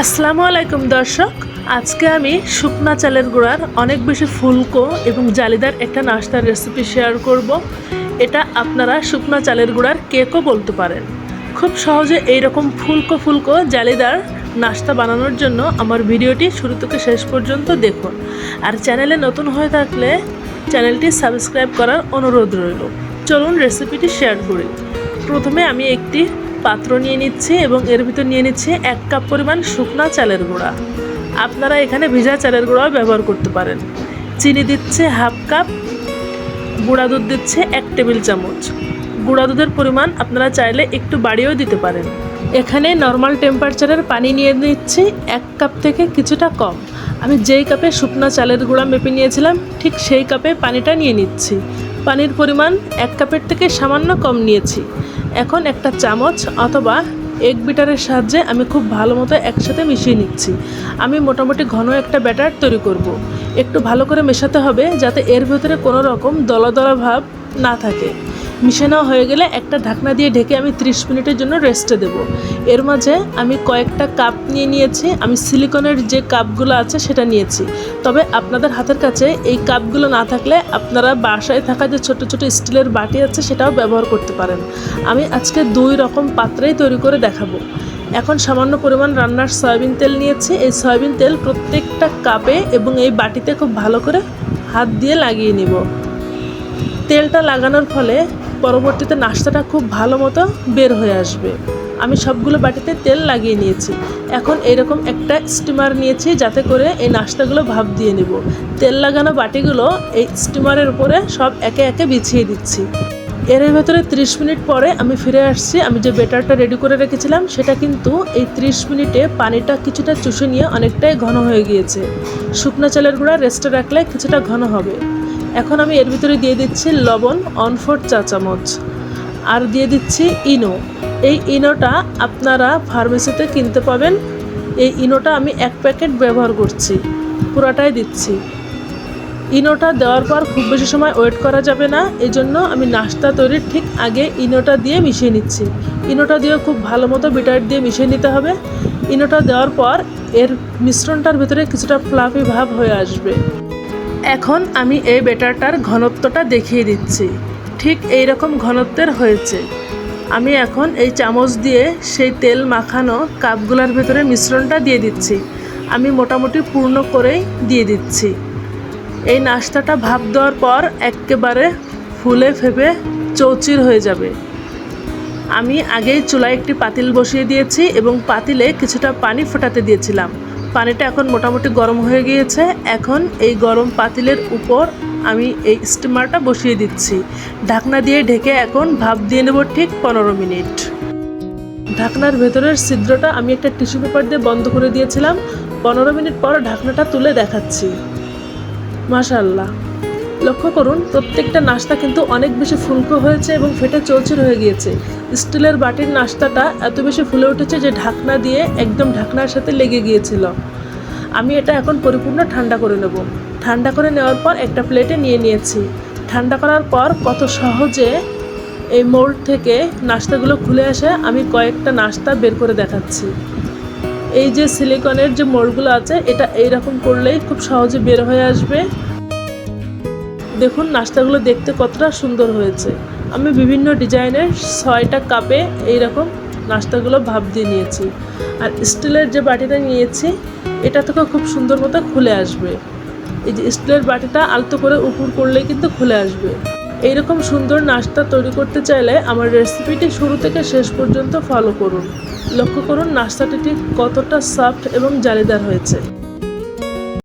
আসসালামু আলাইকুম দর্শক। আজকে আমি শুকনা চালের গুঁড়ার অনেক বেশি ফুলকো এবং জালিদার একটা নাস্তার রেসিপি শেয়ার করব। এটা আপনারা শুকনা চালের গুঁড়ার কেকও বলতে পারেন। খুব সহজে এইরকম ফুলকো ফুলকো জালিদার নাস্তা বানানোর জন্য আমার ভিডিওটি শুরু থেকে শেষ পর্যন্ত দেখুন। আর চ্যানেলে নতুন হয়ে থাকলে চ্যানেলটি সাবস্ক্রাইব করার অনুরোধ রইল। চলুন রেসিপিটি শেয়ার করি। প্রথমে আমি একটি পাত্র নিয়ে নিচ্ছি এবং এর ভিতর নিয়ে নিচ্ছি এক কাপ পরিমাণ শুকনা চালের গুঁড়া। আপনারা এখানে ভিজা চালের গুঁড়াও ব্যবহার করতে পারেন। চিনি দিচ্ছে হাফ কাপ, গুঁড়া দুধ দিচ্ছে এক টেবিল চামচ। গুঁড়া দুধের পরিমাণ আপনারা চাইলে একটু বাড়িয়েও দিতে পারেন। এখানে নর্মাল টেম্পারেচারের পানি নিয়ে নিচ্ছি এক কাপ থেকে কিছুটা কম। আমি যেই কাপে শুকনো চালের গুঁড়া মেপে নিয়েছিলাম, ঠিক সেই কাপে পানিটা নিয়ে নিচ্ছি। পানির পরিমাণ এক কাপের থেকে সামান্য কম নিয়েছি। এখন একটা চামচ অথবা এগ বিটারের সাহায্যে আমি খুব ভালো মতো একসাথে মিশিয়ে নিচ্ছি আমি মোটামুটি ঘন একটা ব্যাটার তৈরি করব। একটু ভালো করে মেশাতে হবে যাতে এর ভেতরে কোনো রকম দলা দলা ভাব না থাকে মিশানো হয়ে গেলে একটা ঢাকনা দিয়ে ঢেকে আমি 30 মিনিটের জন্য রেস্টে দেব। এর মাঝে আমি কয়েকটা কাপ নিয়ে নিয়েছি, আমি সিলিকনের যে কাপগুলো আছে সেটা নিয়েছি। তবে আপনাদের হাতের কাছে এই কাপগুলো না থাকলে আপনারা বাসায় থাকা যে ছোট ছোট স্টিলের বাটি আছে সেটাও ব্যবহার করতে পারেন। আমি আজকে দুই রকম পাত্রেই তৈরি করে দেখাবো। এখন সামান্য পরিমাণ রান্নার সয়াবিন তেল নিয়েছি। এই সয়াবিন তেল প্রত্যেকটা কাপে এবং এই বাটিতে খুব ভালো করে হাত দিয়ে লাগিয়ে নিব। তেলটা লাগানোর ফলে পরবর্তীতে নাস্তাটা খুব ভালো মতো বের হয়ে আসবে। আমি সবগুলো বাটিতে তেল লাগিয়ে নিয়েছি। এখন এরকম একটা স্টিমার নিয়েছি যাতে করে এই নাস্তাগুলো ভাপ দিয়ে নেব। তেল লাগানো বাটিগুলো এই স্টিমারের উপরে সব একে একে বিছিয়ে দিচ্ছি। এর ভেতরে 30 মিনিট পরে আমি ফিরে আসছি। আমি যে বেটারটা রেডি করে রেখেছিলাম, সেটা কিন্তু এই 30 মিনিটে পানিটা কিছুটা চুষে নিয়ে অনেকটাই ঘন হয়ে গিয়েছে। শুকনো চালের গুঁড়া রেস্টে রাখলে কিছুটা ঘন হবে। এখন আমি এর ভিতরে দিয়ে দিচ্ছি লবণ অন ফোর চা চামচ। আর দিয়ে দিচ্ছি ইনো। এই ইনোটা আপনারা ফার্মেসিতে কিনতে পাবেন। এই ইনোটা আমি এক প্যাকেট ব্যবহার করছি, পুরাটাই দিচ্ছি। ইনোটা দেওয়ার পর খুব বেশি সময় ওয়েট করা যাবে না এই জন্য আমি নাস্তা তৈরির ঠিক আগে ইনোটা দিয়ে মিশিয়ে নিচ্ছি। ইনোটা দিয়ে খুব ভালো মতো বিটার দিয়ে মিশিয়ে নিতে হবে। ইনোটা দেওয়ার পর এর মিশ্রণটার ভিতরে কিছুটা ফ্লাফি ভাব হয়ে আসবে। এখন আমি এই বেটারটার ঘনত্বটা দেখিয়ে দিচ্ছি। ঠিক এই রকম ঘনত্বের হয়েছে। আমি এখন এই চামচ দিয়ে সেই তেল মাখানো কাপগুলোর ভেতরে মিশ্রণটা দিয়ে দিচ্ছি। আমি মোটামুটি পূর্ণ করেই দিয়ে দিচ্ছি। এই নাস্তাটা ভাপ দেওয়ার পর একেবারে ফুলে ফেপে চৌচির হয়ে যাবে। আমি আগেই চুলায় একটি পাতিল বসিয়ে দিয়েছি এবং পাতিলে কিছুটা পানি ফোটাতে দিয়েছিলাম। পানিটা এখন মোটামুটি গরম হয়ে গিয়েছে। এখন এই গরম পাতিলের উপর আমি এই স্টিমারটা বসিয়ে দিচ্ছি। ঢাকনা দিয়ে ঢেকে এখন ভাপ দিয়ে নেব ঠিক পনেরো মিনিট। ঢাকনার ভেতরের ছিদ্রটা আমি একটা টিস্যু পেপার দিয়ে বন্ধ করে দিয়েছিলাম। পনেরো মিনিট পর ঢাকনাটা তুলে দেখাচ্ছি। মাশাল্লাহ লক্ষ্য করুন, প্রত্যেকটা নাস্তা কিন্তু অনেক বেশি ফুলকো হয়েছে এবং ফেটে চৌচির হয়ে গিয়েছে। স্টিলের বাটির নাস্তাটা এত বেশি ফুলে উঠেছে যে ঢাকনা দিয়ে একদম ঢাকনার সাথে লেগে গিয়েছিল। আমি এটা এখন পরিপূর্ণ ঠান্ডা করে নেব। ঠান্ডা করে নেওয়ার পর একটা প্লেটে নিয়ে নিয়েছি। ঠান্ডা করার পর কত সহজে এই মোল্ড থেকে নাস্তাগুলো খুলে আসে আমি কয়েকটা নাস্তা বের করে দেখাচ্ছি। এই যে সিলিকনের যে মোড়গুলো আছে, এটা এইরকম করলেই খুব সহজে বের হয়ে আসবে। দেখুন, নাস্তাগুলো দেখতে কতটা সুন্দর হয়েছে। আমি বিভিন্ন ডিজাইনের ছয়টা কাপে এইরকম নাস্তাগুলো ভাব দিয়ে নিয়েছি। আর স্টিলের যে বাটিটা নিয়েছি, এটা থেকে খুব সুন্দর মতো খুলে আসবে। এই যে স্টিলের বাটিটা আলতো করে উপর করলেই কিন্তু খুলে আসবে। এইরকম সুন্দর নাস্তা তৈরি করতে চাইলে আমার রেসিপিটি শুরু থেকে শেষ পর্যন্ত ফলো করুন। লক্ষ্য করুন, নাস্তাটি ঠিক কতটা সফট এবং জালিদার হয়েছে।